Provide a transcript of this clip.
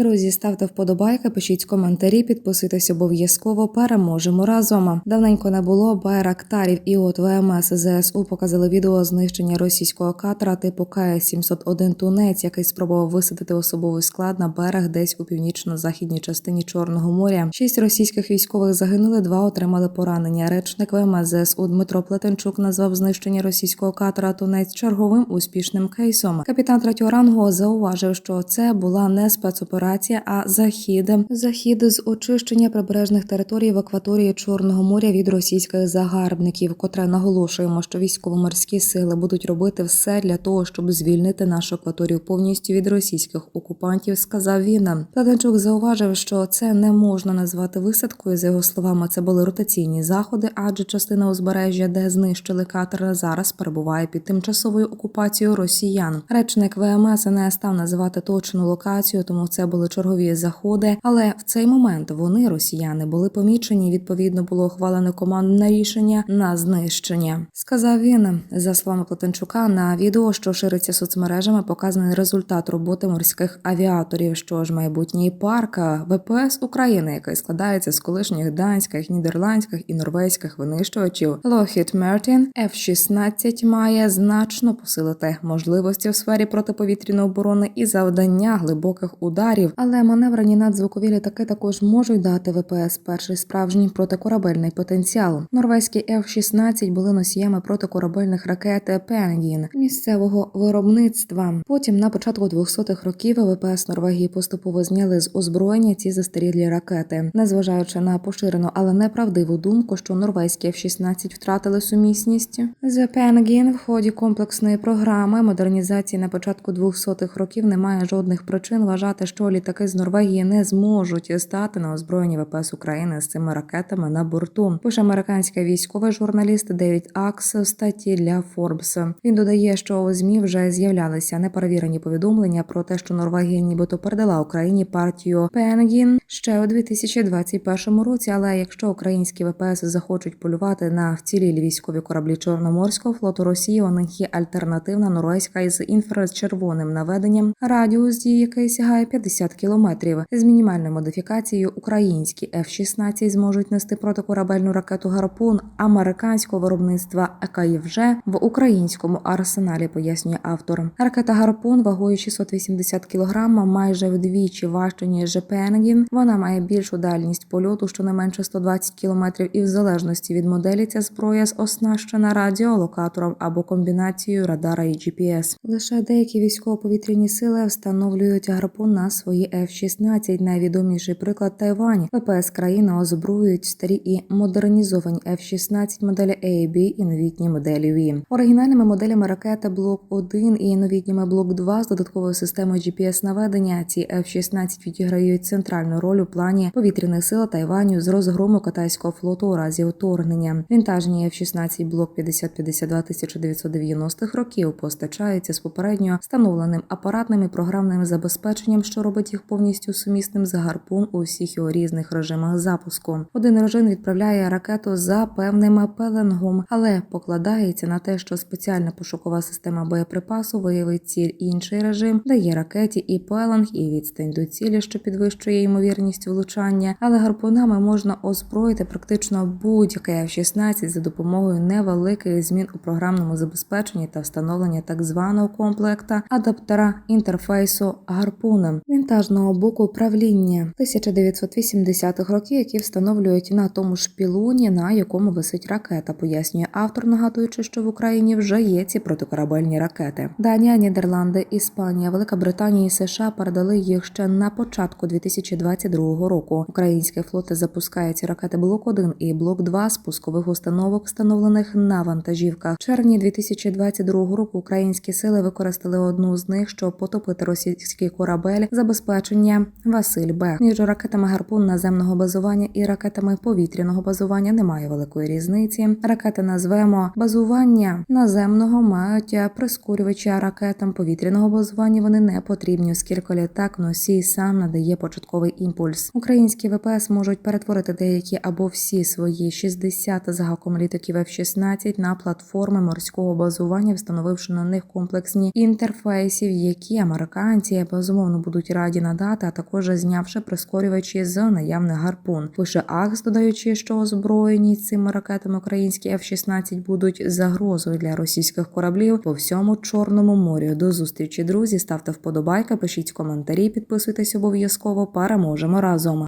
Друзі, ставте вподобайки, пишіть коментарі, підписуйтесь обов'язково. Переможемо разом. Давненько не було байрактарів. І от ВМС ЗСУ показали відео знищення російського катера типу КС-701 Тунець, який спробував висадити особовий склад на берег десь у північно-західній частині Чорного моря. Шість російських військових загинули, два отримали поранення. Речник ВМС ЗСУ Дмитро Плетенчук назвав знищення російського катера Тунець черговим успішним кейсом. Капітан третього рангу зауважив, що це була не спецоперація, а захід. Захід з очищення прибережних територій в акваторії Чорного моря від російських загарбників. Котре наголошуємо, що військово-морські сили будуть робити все для того, щоб звільнити нашу акваторію повністю від російських окупантів. Сказав він. Плетенчук зауважив, що це не можна назвати висадкою. За його словами, це були ротаційні заходи, адже частина узбережжя, де знищили катер, зараз перебуває під тимчасовою окупацією росіян. Речник ВМС не став називати точну локацію, тому це були чергові заходи. Але в цей момент вони, росіяни, були помічені. Відповідно, було ухвалено командне рішення на знищення. Сказав він за словами Плетенчука на відео, що шириться соцмережами, показаний результат роботи морських авіаторів. Що ж майбутній парк ВПС України, який складається з колишніх данських, нідерландських і норвезьких винищувачів. Lockheed Martin F-16 має значно посилити можливості в сфері протиповітряної оборони і завдання глибоких ударів. Але маневрені надзвукові літаки також можуть дати ВПС перший справжній протикорабельний потенціал. Норвезькі F-16 були носіями протикорабельних ракет Пенгін місцевого виробництва. Потім на початку 200-х років ВПС Норвегії поступово зняли з озброєння ці застарілі ракети, незважаючи на поширену, але неправдиву думку, що норвезькі F-16 втратили сумісність з Пенгін в ході комплексної програми модернізації на початку 200-х років немає жодних причин вважати, що літаки з Норвегії не зможуть стати на озброєнні ВПС України з цими ракетами на борту. Пише американський військовий журналіст Девід Акс в статті для Forbes. Він додає, що у змі вже з'являлися неперевірені повідомлення про те, що Норвегія нібито передала Україні партію Пенгін ще у 2021 році. Але якщо українські ВПС захочуть полювати на вцілілі військові кораблі Чорноморського флоту Росії, у них є альтернативна норвезька із інфрачервоним наведенням, радіус дії який сягає 50 кілометрів. З мінімальною модифікацією українські F-16 зможуть нести протикорабельну ракету Гарпун американського виробництва, яка вже в українському арсеналі. Пояснює автор. Ракета Гарпун вагою 680 кг, майже вдвічі важче ніж Пенгін. Вона має більшу дальність польоту, щонайменше 120 км, і в залежності від моделі ця зброя оснащена радіолокатором або комбінацією радара і GPS. Лише деякі військово-повітряні сили встановлюють гарпун на свої F-16. Найвідоміший приклад Тайвань. ВПС країни озброюють старі і модернізовані F-16 моделі A, B і новітні моделі V. Оригінальними моделями ракети Блок 1 і новітніми Блок 2 з додатковою системою GPS наведення. Ці F-16 відіграють центральну роль у плані повітряних сил Тайваню з розгрому китайського флоту у разі вторгнення. Вінтажні F-16 блок 5052 1990-х років постачаються з попередньо встановленим апаратним і програмним забезпеченням, що робить їх повністю сумісним з гарпун у всіх його різних режимах запуску. Один режим відправляє ракету за певним пеленгом, але покладається на те, що спеціальна пошукова система боєприпасу виявить ціль. Інший режим дає ракеті і пеленг, і відстань до цілі, що підвищує ймовірність влучання. Але гарпунами можна озброїти практично будь-яке F-16 за допомогою невеликих змін у програмному забезпеченні та встановлення так званого комплекта адаптера інтерфейсу гарпуна вінтажного боку управління 1980-х років, які встановлюють на тому ж пілоні, на якому висить ракета, пояснює автор, нагадуючи, що в Україні вже є ці протикорабельні ракети. Данія, Нідерланди, Іспанія, Велика Британія і США передали їх ще на початку 2022 року. Українські флоти запускають ці ракети блок 1 і блок 2 з пускових установок, встановлених на вантажівках. В червні 2022 року українські сили використали одну з них, щоб потопити російський корабель забезпечення Василь Бех. Між ракетами гарпун наземного базування і ракетами повітряного базування немає великої різниці. Ракети назвемо базування наземного мають прискорювача ракетам повітряного базування. Вони не потрібні, оскільки літак носій сам надає початковий імпульс. Українські ВПС можуть перетворити деякі або всі свої 60 з гаком літаків F-16 на платформи морського базування, встановивши на них комплексні інтерфейсів, які американці безумовно будуть раді раді надати, а також знявши прискорювачі з наявних гарпун. Пише Акс, додаючи, що озброєні цими ракетами українські F-16 будуть загрозою для російських кораблів по всьому Чорному морю. До зустрічі, друзі. Ставте вподобайки, пишіть коментарі, підписуйтесь обов'язково. Переможемо разом.